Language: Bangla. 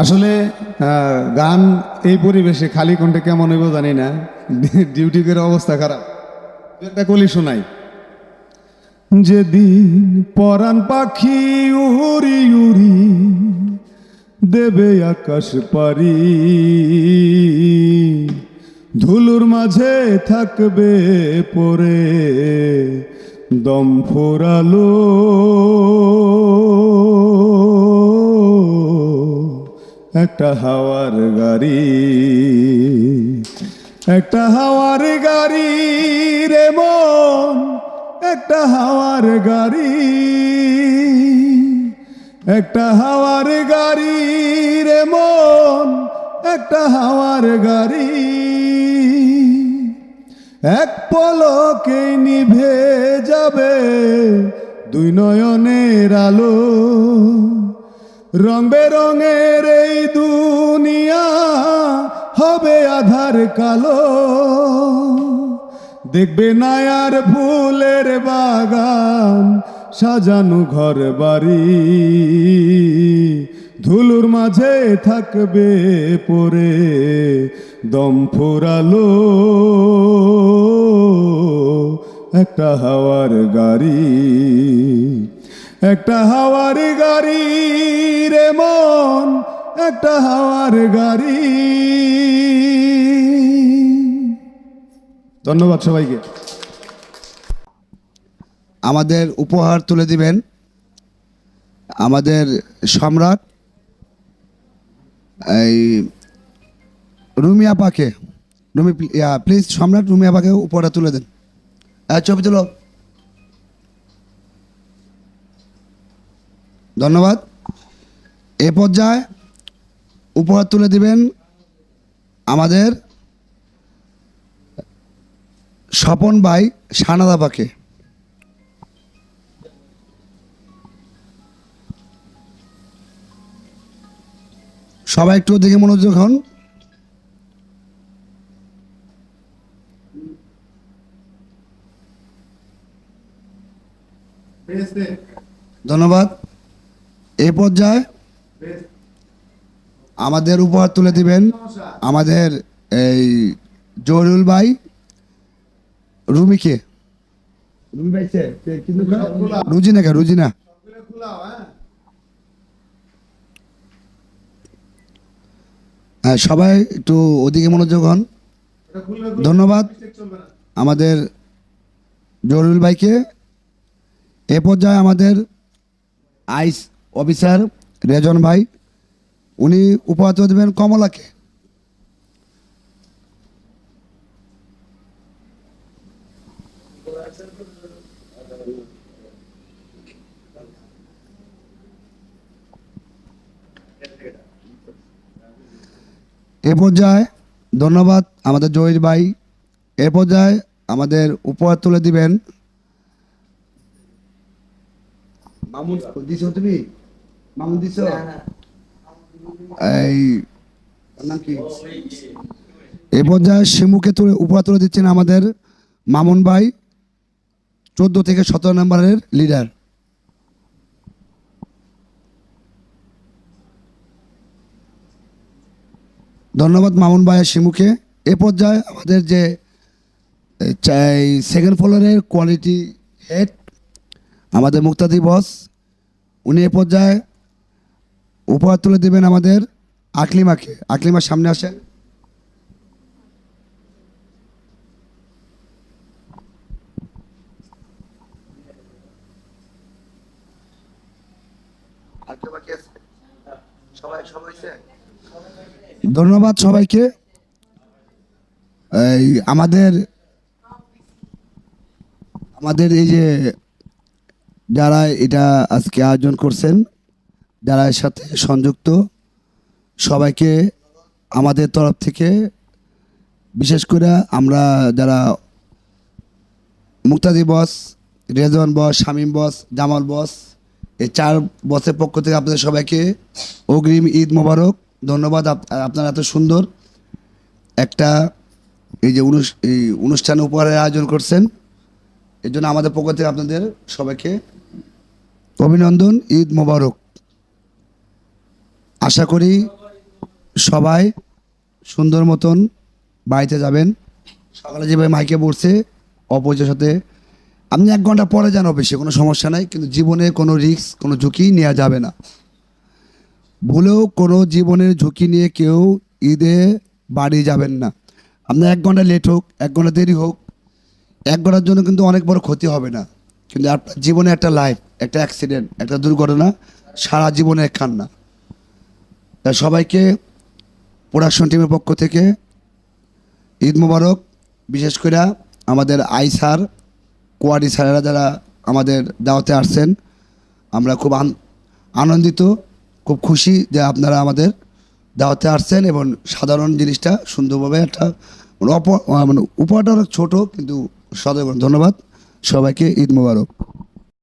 আসলে গান এই পরিবেশে খালি কণ্ঠে কেমন হইব জানি না। ডিউটি করে অবস্থা খারাপ। একটা কলি শোনাই। যেদিন পরাণ পাখি উড়ি উড়ি দেবে আকাশ পারি, ধুলুর মাঝে থাকবে পরে দম ফোরালো। একটা হাওয়ার গাড়ি, একটা হাওয়ার গাড়ি রে মন, একটা হাওয়ার গাড়ি, একটা হাওয়ার গাড়ি রে মন, একটা হাওয়ার গাড়ি। এক পলকে নিভে যাবে দুই নয়নের আলো। রং বেরঙের এই দুনিয়া হবে আধার কালো। দেখবে নায়ার ফুলের বাগান, সাজানো ঘর বাড়ি ধুলুর মাঝে থাকবে পরে দম ফুরালো। একটা হাওয়ার গাড়ি, একটা হাওয়ার গাড়ি। একটা হাওয়ার গাড়ি। ধন্যবাদ সবাইকে। আমাদের উপহার তুলে দিবেন আমাদের সম্রাট, এই রুমিয়া পাকে রুমি প্লিজ সম্রাট রুমিয়া পাকে উপহারটা তুলে দেন। হ্যাঁ ছবি তুলো। ধন্যবাদ। এ পর্যায়ে উপহার তুলে দিবেন আমাদের স্বপন ভাই সানাদা পাকে সবাই একটু দেখে মনোযোগ হন। ধন্যবাদ। এ পর্যায়ে আমাদের উপহার তুলে দিবেন। আমাদের এই জহরুল ভাই রুমিকে। রুমি ভাই সে, কে, রুজিনা কে রুজিনা হ্যাঁ সবাই একটু ওদিকে মনোযোগ হন। ধন্যবাদ আমাদের জরুল ভাইকে। এ পর্যায়ে আমাদের আইস অফিসার রেজন ভাই। উনি উপহার তুলে দেবেন কমলাকে। এ পর্যায়ে ধন্যবাদ আমাদের জহির ভাই। এ পর্যায়ে আমাদের উপহার তুলে দিবেন। মামুন দিছ তুমি? মামুন দিছ? এই এ পর্যায়ে শিমুকে তুলে উপহার তুলে দিচ্ছেন আমাদের মামুন ভাই চোদ্দ থেকে সতেরো নম্বরের লিডার। ধন্যবাদ মামুন ভাই শিমুকে। এ পর্যায়ে আমাদের যে চাই সেকেন্ড ফ্লোরের কোয়ালিটি হেড আমাদের মুক্তাদি বস উনি এ পর্যায়ে উপহার তুলে দেবেন আমাদের আকলিমাকে। আকলিমার সামনে আসেন। ধন্যবাদ সবাইকে। এই আমাদের আমাদের এই যে যারা এটা আজকে আয়োজন করছেন যারা এর সাথে সংযুক্ত। সবাইকে আমাদের তরফ থেকে বিশেষ করে আমরা যারা মুক্তাদি বস, রেজওয়ান বস, শামীম বস, জামাল বস, এই চার বসের পক্ষ থেকে আপনাদের সবাইকে অগ্রিম ঈদ মোবারক। ধন্যবাদ আপ- আপনারা এত সুন্দর একটা এই যে এই অনুষ্ঠান উপহারের আয়োজন করছেন। এর জন্য আমাদের পক্ষ থেকে আপনাদের সবাইকে অভিনন্দন, ঈদ মোবারক। আশা করি সবাই সুন্দর মতন বাড়িতে যাবেন। সকালে যেভাবে মাইকে পড়ছে অপরিচয়ের সাথে। আপনি এক ঘণ্টা পরে যান অফিসে কোনো সমস্যা নাই, কিন্তু জীবনে কোনো রিস্ক কোনো ঝুঁকি নেওয়া যাবে না। ভুলেও কোনো জীবনের ঝুঁকি নিয়ে কেউ ঈদে বাড়ি যাবেন না। আপনার এক ঘণ্টা লেট হোক, এক ঘণ্টা দেরি হোক, এক ঘণ্টার জন্য কিন্তু অনেক বড় ক্ষতি হবে না। কিন্তু আপনার জীবনে একটা লাইফ একটা অ্যাক্সিডেন্ট একটা দুর্ঘটনা সারা জীবনে একখান না। তাই সবাইকে প্রোডাকশন টিমের পক্ষ থেকে ঈদ মোবারক। বিশেষ করে আমাদের আই স্যার কোয়ারি স্যারেরা যারা আমাদের দাওয়াতে আসছেন, আমরা খুব আন- আনন্দিত, খুব খুশি যে আপনারা আমাদের দাওয়াতে আসছেন এবং সাধারণ জিনিসটা সুন্দরভাবে একটা মানে মানে উপহারটা অনেক ছোটো কিন্তু সদয় ধন্যবাদ। সবাইকে ঈদ মোবারক।